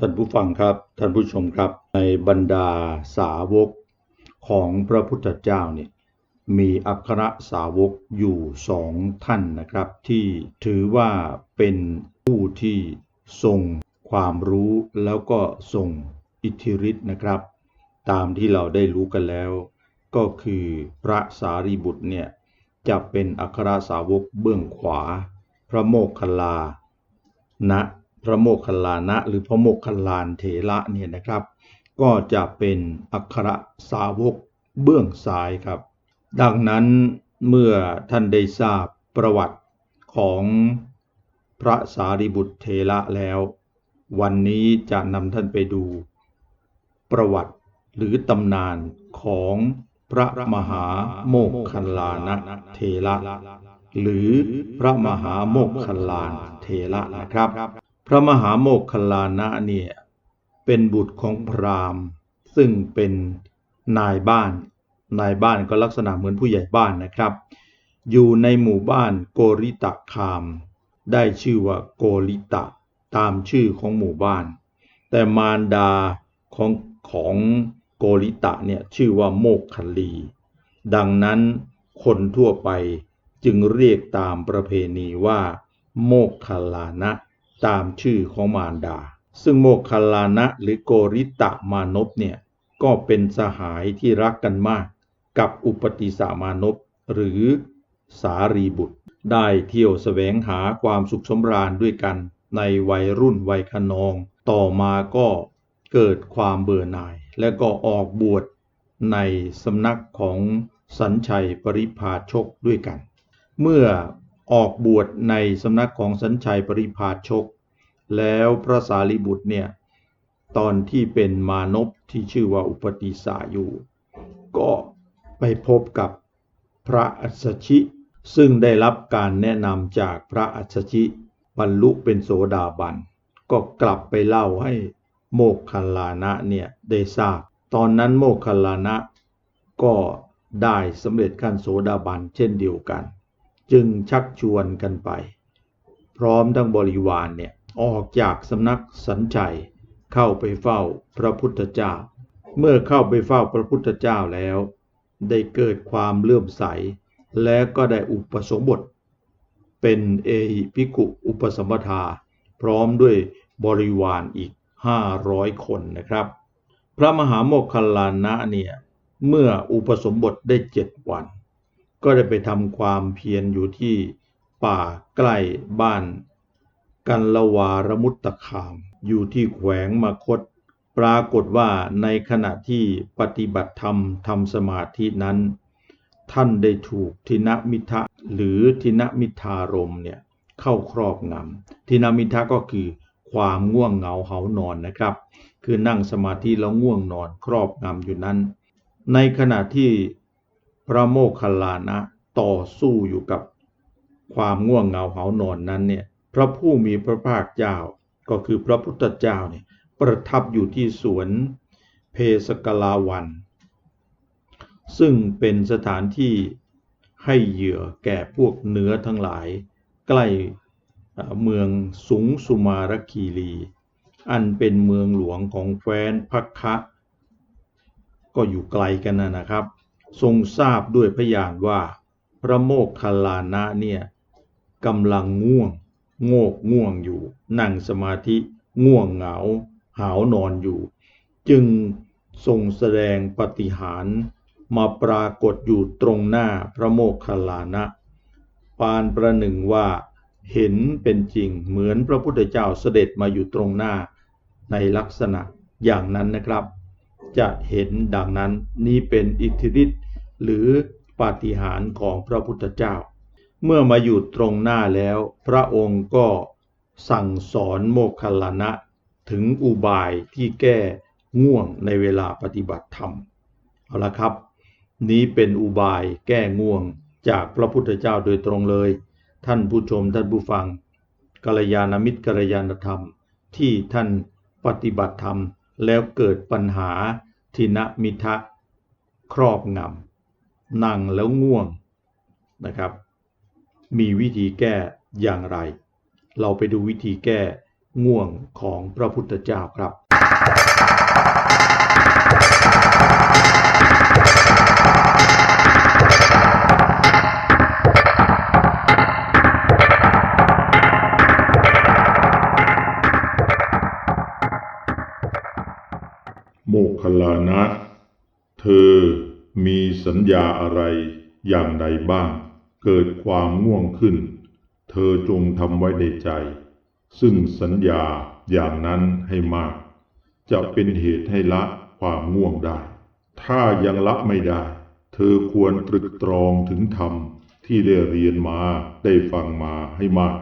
ท่านผู้ฟังครับ ท่านผู้ชมครับ ในบรรดาสาวกของพระพุทธเจ้าเนี่ยมีอัครสาวกอยู่สองท่านนะครับ ที่ถือว่าเป็นผู้ที่ทรงความรู้แล้วก็ทรงอิทธิฤทธิ์นะครับ ตามที่เราได้รู้กันแล้ว ก็คือพระสารีบุตรเนี่ยจะเป็นอัครสาวกเบื้องขวา พระโมคคัลลานะ พระโมคคัลลานะหรือพระโมคคัลลานเถระเนี่ยนะครับ ก็จะเป็นอัครสาวกเบื้องซ้ายครับ ดังนั้นเมื่อท่านได้ทราบประวัติของพระสารีบุตรเถระแล้ว วันนี้จะนำท่านไปดู ประวัติหรือตำนานของพระมหาโมคคัลลานะเถระหรือพระมหาโมคคัลลานเถระนะครับ พระมหาโมคคัลลานะเนี่ยเป็นบุตรของพราหมณ์ ซึ่งเป็นนายบ้าน นายบ้านก็ลักษณะเหมือนผู้ใหญ่บ้านนะครับ อยู่ในหมู่บ้านโกริตะคาม ได้ชื่อว่าโกริตะตามชื่อของหมู่บ้าน แต่มารดาของของโกริตะเนี่ยชื่อว่าโมกคลี ดังนั้นคนทั่วไปจึงเรียกตามประเพณีว่า โมกคลานะ ตามชื่อของมารดา ซึ่งโมกคัลลานะหรือโกริตะมานพเนี่ยก็เป็นสหายที่รักกันมาก กับอุปติสามานพหรือสารีบุตร ได้เที่ยวแสวงหาความสุขสำราญด้วยกันในวัยรุ่นวัยขนอง ต่อมาก็เกิดความเบื่อหน่าย และก็ออกบวชในสำนักของสัญชัยปริพาชกด้วยกัน เมื่อ ออกบวชในสำนักของสัญชัยปริพาชก แล้วพระสารีบุตรเนี่ยตอนที่เป็นมานพที่ชื่อว่าอุปติสาอยู่ ก็ไปพบกับพระอัสชิ ซึ่งได้รับการแนะนำจากพระอัสชิบรรลุเป็นโสดาบัน ก็กลับไปเล่าให้โมกขัลลานะเนี่ยได้ทราบ ตอนนั้นโมกขัลลานะก็ได้สำเร็จขั้นโสดาบันเช่นเดียวกัน จึงชักชวนกันไป พร้อมทั้งบริวารเนี่ยออกจากสำนักสัญชัยเข้าไปเฝ้าพระพุทธเจ้า เมื่อเข้าไปเฝ้าพระพุทธเจ้าแล้ว ได้เกิดความเลื่อมใส และก็ได้อุปสมบท เป็นเอหิภิกุอุปสมบทา พร้อมด้วยบริวารอีก 500 คนนะครับ พระมหาโมคคัลลานะเนี่ย เมื่ออุปสมบทได้เจ็ดวัน ก็ได้ไปทำความเพียรอยู่ที่ป่าใกล้บ้าน กันละวารมุตตคาม อยู่ที่แขวงมคต ปรากฏว่าในขณะที่ปฏิบัติธรรมทำสมาธินั้น ท่านได้ถูกทินมิทะหรือทินมิทารมเนี่ยเข้าครอบงำทินมิทะก็คือความง่วงเหงาเหานอนนะครับ คือนั่งสมาธิแล้วง่วงนอนครอบงำอยู่นั้น ในขณะที่ พระโมคคัลลานะต่อสู้อยู่กับความง่วงเหงาเหานอนนั้นเนี่ยพระผู้มีพระภาคเจ้าก็คือพระพุทธเจ้าเนี่ยประทับอยู่ที่สวนเพสกลาวัน ซึ่งเป็นสถานที่ให้เหยื่อแก่พวกเนื้อทั้งหลาย ใกล้เมืองสุงสุมารคีรี อันเป็นเมืองหลวงของแคว้นพักคะ ก็อยู่ไกลกันนะนะครับ ทรงทราบด้วยพยานว่า พระโมกคัลลานะเนี่ยกำลังง่วง โงกง่วงอยู่ นั่งสมาธิง่วงเหงา หาวนอนอยู่ จึงทรงแสดงปฏิหารมาปรากฏอยู่ตรงหน้าพระโมคคัลลานะ ปานประหนึ่งว่าเห็นเป็นจริงเหมือนพระพุทธเจ้าเสด็จมาอยู่ตรงหน้า ในลักษณะอย่างนั้นนะครับ จะเห็นดังนั้นนี้เป็นอิทธิฤทธิ์ หรือปาฏิหาริย์ของพระพุทธเจ้า เมื่อมาอยู่ตรงหน้าแล้ว พระองค์ก็สั่งสอนโมคคัลลานะถึงอุบายที่แก้ง่วงในเวลาปฏิบัติธรรม เอาละครับ นี้เป็นอุบายแก้ง่วงจากพระพุทธเจ้าโดยตรงเลย ท่านผู้ชมท่านผู้ฟังกัลยาณมิตรกัลยาณธรรม ที่ท่านปฏิบัติธรรมแล้วเกิดปัญหาทินมิทะครอบงำ นั่งแล้วง่วงนะครับ มีวิธีแก้อย่างไร เราไปดูวิธีแก้ง่วงของพระพุทธเจ้าครับ สัญญาอะไรอย่างใดบ้าง เกิดความง่วงขึ้น เธอจงทำไว้ในใจ ซึ่งสัญญาอย่างนั้นให้มาก จะเป็นเหตุให้ละความง่วงได้ ถ้ายังละไม่ได้ เธอควรตรึกตรองถึงธรรมที่ได้เรียนมาได้ฟังมาให้มาก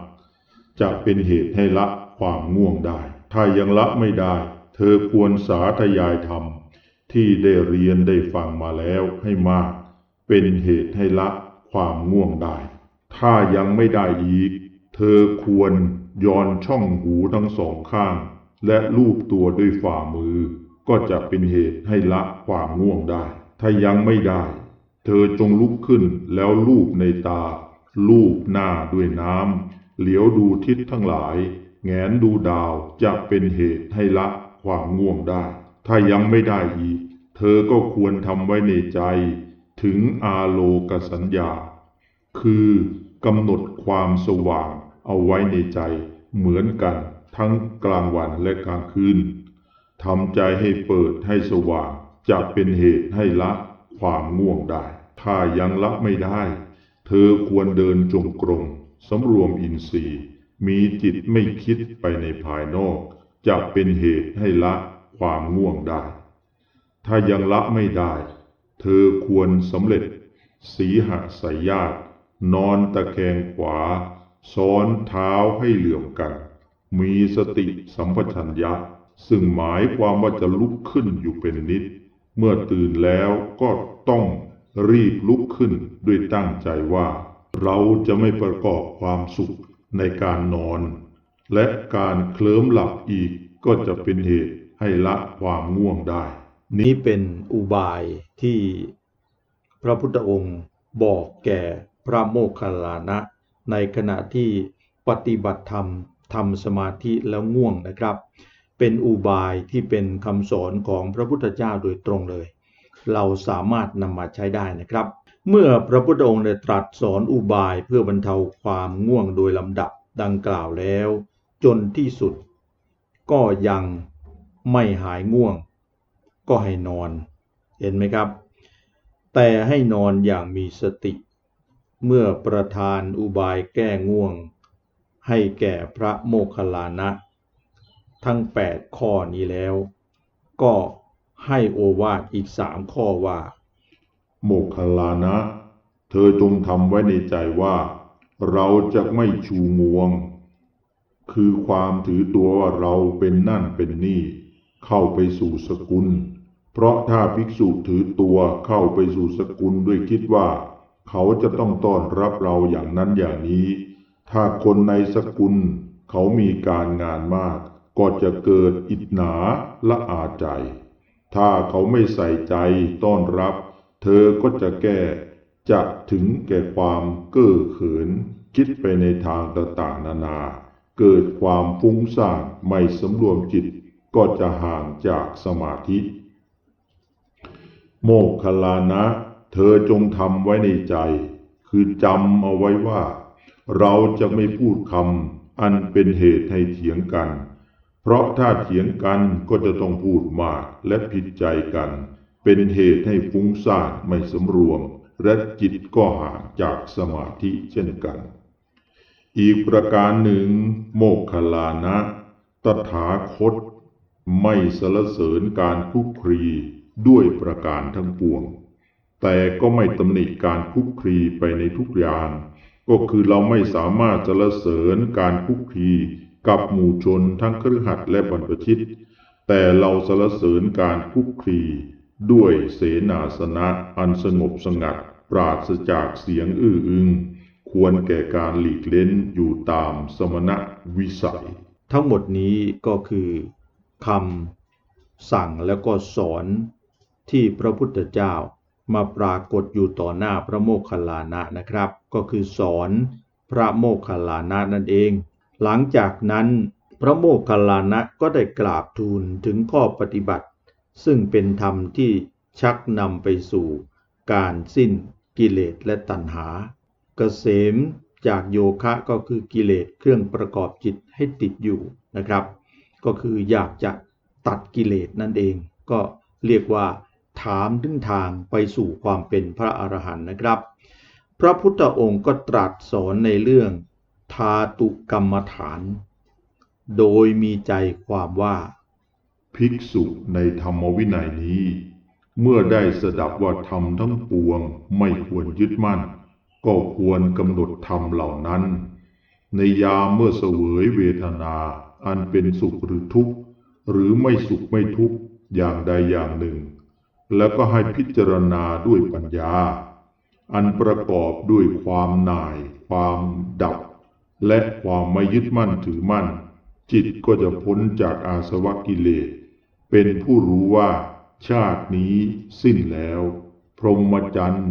จะเป็นเหตุให้ละความง่วงได้ ถ้ายังละไม่ได้ เธอควรสาธยายธรรม ที่ได้เรียนได้ฟังมาแล้วให้มาก เป็นเหตุให้ละความง่วงได้ ถ้ายังไม่ได้อีก เธอควรย้อนช่องหูทั้งสองข้าง และลูบตัวด้วยฝ่ามือ ก็จะเป็นเหตุให้ละความง่วงได้ ถ้ายังไม่ได้ เธอจงลุกขึ้นแล้วลูบในตา ลูบหน้าด้วยน้ำเหลียวดูทิศทั้งหลาย แงนดูดาวจะเป็นเหตุให้ละความง่วงได้ ถ้ายังไม่ได้อีก เธอก็ควรทำไว้ในใจถึงอาโลกสัญญา คือกำหนดความสว่างเอาไว้ในใจเหมือนกันทั้งกลางวันและกลางคืนทำใจให้เปิดให้สว่างจะเป็นเหตุให้ละความง่วงได้ ถ้ายังละไม่ได้ เธอควรเดินจงกรมสำรวมอินทรีย์ มีจิตไม่คิดไปในภายนอก จะเป็นเหตุให้ละความง่วงได้ ถ้ายังละไม่ได้ เธอควรสำเร็จ สีหสายญาตินอนตะแคงขวา ซ้อนเท้าให้เหลื่อมกัน มีสติสัมปชัญญะ ซึ่งหมายความว่าจะลุกขึ้นอยู่เป็นนิด เมื่อตื่นแล้วก็ต้องรีบลุกขึ้นด้วยตั้งใจว่า เราจะไม่ประกอบความสุขในการนอน และการเคลิ้มหลับอีกก็จะเป็นเหตุให้ละความง่วงได้ นี้เป็นอุบายที่พระพุทธองค์บอกแก่พระโมคคัลลานะ ในขณะที่ปฏิบัติธรรมทำสมาธิแล้วง่วงนะครับ เป็นอุบายที่เป็นคำสอนของพระพุทธเจ้าโดยตรงเลย เราสามารถนำมาใช้ได้นะครับ เมื่อพระพุทธองค์ได้ตรัสสอนอุบายเพื่อบรรเทาความง่วงโดยลำดับดังกล่าวแล้ว จนที่สุด ก็ยังไม่หายง่วง ก็ให้นอน เห็นไหมครับ แต่ให้นอนอย่างมีสติ เมื่อประทานอุบายแก้ง่วง ให้แก่พระโมคคัลลานะ ทั้ง 8 ข้อนี้แล้ว ก็ให้โอวาทอีกสามข้อว่า โมคคัลลานะ เธอจงทำไว้ในใจว่า เราจะไม่ชูงวง คือความถือตัวว่าเราเป็นนั่นเป็นนี่ เข้าไปสู่สกุล เพราะถ้าภิกษุถือตัวเข้าไปสู่สกุลด้วยคิดว่า เขาจะต้องต้อนรับเราอย่างนั้นอย่างนี้ ถ้าคนในสกุล เขามีการงานมาก ก็จะเกิดอิจหนาละอาใจ ถ้าเขาไม่ใส่ใจต้อนรับ เธอก็จะแก้จะถึงแก่ความเก้อเขิน คิดไปในทางต่างๆนานา เกิดความฟุ้งซ่านไม่สำรวมจิต ก็จะห่างจากสมาธิ โมคคัลานะ เธอจงทำไว้ในใจ คือจำเอาไว้ว่า เราจะไม่พูดคำอันเป็นเหตุให้เถียงกัน เพราะถ้าเถียงกันก็จะต้องพูดมากและผิดใจกัน เป็นเหตุให้ฟุ้งซ่านไม่สำรวม และจิตก็ห่างจากสมาธิเช่นกัน อีกประการหนึ่ง โมคคัลานะ ตถาคต ไม่สรรเสริญการคุกคลี ด้วยประการทั้งปวง แต่ก็ไม่ตำหนิการคุกคลีไปในทุกอย่าง ก็คือเราไม่สามารถสรรเสริญการคุกคลีกับหมู่ชนทั้งครือขัดและบรรพชิต แต่เราสรรเสริญการคุกคลีด้วยเสนาสนะอันสงบสงัด ปราศจากเสียงอื้ออึง ควรแก่การหลีกเล้นอยู่ตามสมณะวิสัย ทั้งหมดนี้ก็คือคำสั่งแล้วก็สอน ที่พระพุทธเจ้ามาปรากฏอยู่ต่อหน้าพระโมคคัลลานะนะครับ ก็คือสอนพระโมคคัลลานะนั่นเอง หลังจากนั้นพระโมคคัลลานะก็ได้กราบทูลถึงข้อปฏิบัติ ซึ่งเป็นธรรมที่ชักนำไปสู่การสิ้นกิเลสและตัณหา เกษมจากโยคะก็คือกิเลสเครื่องประกอบจิตให้ติดอยู่นะครับ ก็คืออยากจะตัดกิเลสนั่นเอง ก็เรียกว่า ถามถึงทางไปสู่ความเป็นพระอรหันต์นะครับ พระพุทธองค์ก็ตรัสสอนในเรื่องทาตุกรรมฐาน โดยมีใจความว่า ภิกษุในธรรมวินัยนี้ เมื่อได้สดับว่าธรรมทั้งปวงไม่ควรยึดมั่น ก็ควรกำหนดธรรมเหล่านั้น ในยามเมื่อเสวยเวทนา อันเป็นสุขหรือทุกข์ หรือไม่สุขไม่ทุกข์อย่างใดอย่างหนึ่ง แล้วก็ให้พิจารณาด้วยปัญญา อันประกอบด้วยความหน่าย ความดับ และความไม่ยึดมั่นถือมั่น จิตก็จะพ้นจากอาสวะกิเลส เป็นผู้รู้ว่าชาตินี้สิ้นแล้ว พรหมจรรย์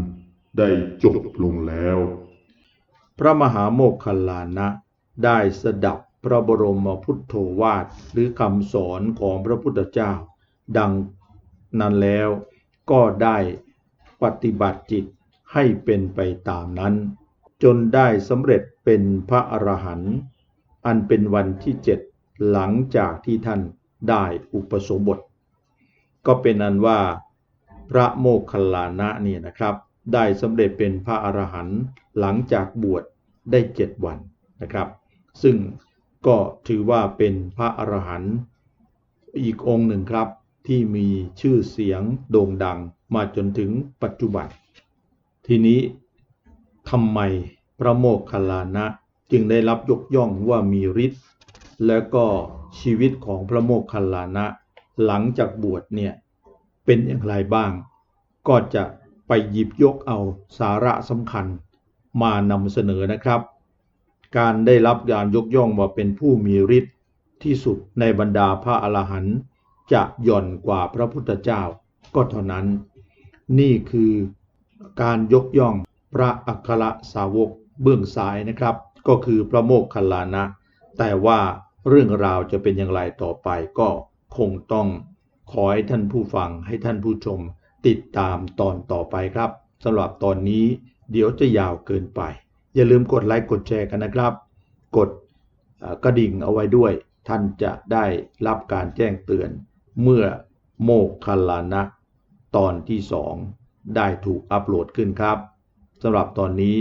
ได้จบลงแล้ว พระมหาโมคคัลลานะได้สดับพระบรมพุทโธวาทหรือคำสอนของพระพุทธเจ้า ดังนั้นแล้ว ก็ได้ปฏิบัติจิตให้เป็นไปตามนั้น จนได้สำเร็จเป็นพระอรหันต์อันเป็นวันที่เจ็ดหลังจากที่ท่านได้อุปสมบท ก็เป็นอันว่าพระโมคคัลลานะนี่นะครับ ได้สำเร็จเป็นพระอรหันต์หลังจากบวชได้เจ็ดวันนะครับ ซึ่งก็ถือว่าเป็นพระอรหันต์อีกองค์หนึ่งครับ ที่มีชื่อเสียงโด่งดังมาจนถึงปัจจุบัน ทีนี้ทำไมพระโมคคัลลานะจึงได้รับยกย่องว่ามีฤทธิ์แล้วก็ชีวิตของพระโมคคัลลานะ หลังจากบวชเนี่ยเป็นอย่างไรบ้าง ก็จะไปหยิบยกเอาสาระสำคัญมานำเสนอนะครับ การได้รับการยกย่องว่าเป็นผู้มีฤทธิ์ที่สุดในบรรดาพระอรหันต์ จะหย่อนกว่าพระพุทธเจ้าก็เท่านั้น นี่คือการยกย่องพระอัครสาวกเบื้องซ้ายนะครับ ก็คือพระโมคคัลานะ แต่ว่าเรื่องราวจะเป็นอย่างไรต่อไปก็คงต้องขอให้ท่านผู้ฟังให้ท่านผู้ชมติดตามตอนต่อไปครับสำหรับตอนนี้เดี๋ยวจะยาวเกินไป อย่าลืมกดไลค์กดแชร์กันนะครับ กดกระดิ่งเอาไว้ด้วย ท่านจะได้รับการแจ้งเตือน เมื่อโมกคัลลานะตอนที่สองได้ถูกอัปโหลดขึ้นครับสำหรับตอนนี้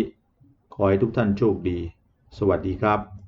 ขอให้ทุกท่านโชคดี สวัสดีครับ